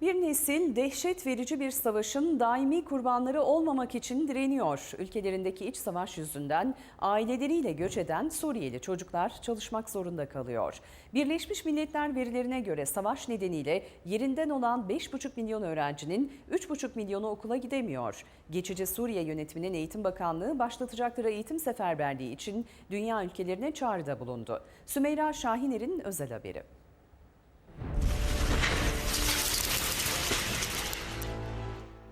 Bir nesil dehşet verici bir savaşın daimi kurbanları olmamak için direniyor. Ülkelerindeki iç savaş yüzünden aileleriyle göç eden Suriyeli çocuklar çalışmak zorunda kalıyor. Birleşmiş Milletler verilerine göre savaş nedeniyle yerinden olan 5,5 milyon öğrencinin 3,5 milyonu okula gidemiyor. Geçici Suriye yönetiminin Eğitim Bakanlığı başlatacakları eğitim seferberliği için dünya ülkelerine çağrıda bulundu. Sümeyra Şahiner'in özel haberi.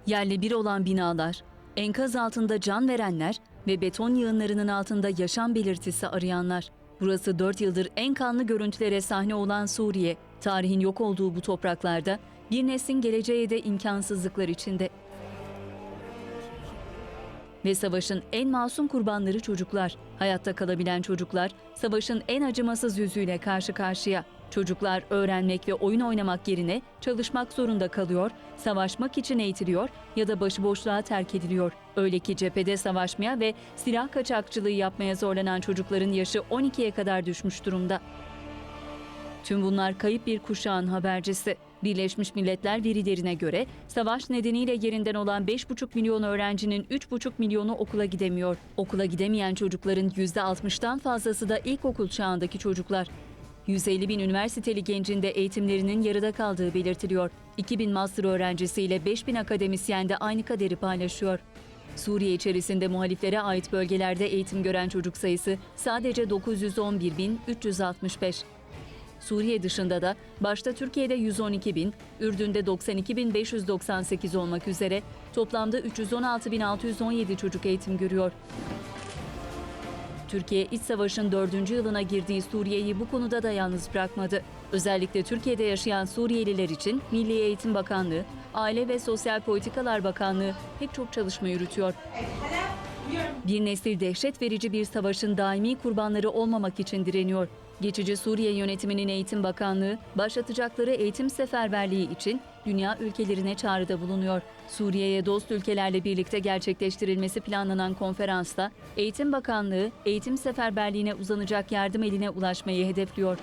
Yerle bir olan binalar, enkaz altında can verenler ve beton yığınlarının altında yaşam belirtisi arayanlar. Burası 4 yıldır en kanlı görüntülere sahne olan Suriye. Tarihin yok olduğu bu topraklarda bir neslin geleceğe de imkansızlıklar içinde. Ve savaşın en masum kurbanları çocuklar. Hayatta kalabilen çocuklar savaşın en acımasız yüzüyle karşı karşıya. Çocuklar öğrenmek ve oyun oynamak yerine çalışmak zorunda kalıyor, savaşmak için eğitiliyor ya da başıboşluğa terk ediliyor. Öyle ki cephede savaşmaya ve silah kaçakçılığı yapmaya zorlanan çocukların yaşı 12'ye kadar düşmüş durumda. Tüm bunlar kayıp bir kuşağın habercisi. Birleşmiş Milletler verilerine göre savaş nedeniyle yerinden olan 5,5 milyon öğrencinin 3,5 milyonu okula gidemiyor. Okula gidemeyen çocukların %60'tan fazlası da ilkokul çağındaki çocuklar. 150 bin üniversiteli gencin eğitimlerinin yarıda kaldığı belirtiliyor. 2000 master öğrencisiyle 5000 akademisyen de aynı kaderi paylaşıyor. Suriye içerisinde muhaliflere ait bölgelerde eğitim gören çocuk sayısı sadece 911.365. Suriye dışında da başta Türkiye'de 112 bin, Ürdün'de 92 bin 598 olmak üzere toplamda 316.617 çocuk eğitim görüyor. Türkiye iç savaşın dördüncü yılına girdiği Suriye'yi bu konuda da yalnız bırakmadı. Özellikle Türkiye'de yaşayan Suriyeliler için Milli Eğitim Bakanlığı, Aile ve Sosyal Politikalar Bakanlığı pek çok çalışma yürütüyor. Bir nesil dehşet verici bir savaşın daimi kurbanları olmamak için direniyor. Geçici Suriye yönetiminin Eğitim Bakanlığı başlatacakları eğitim seferberliği için dünya ülkelerine çağrıda bulunuyor. Suriye'ye dost ülkelerle birlikte gerçekleştirilmesi planlanan konferansta Eğitim Bakanlığı eğitim seferberliğine uzanacak yardım eline ulaşmayı hedefliyor.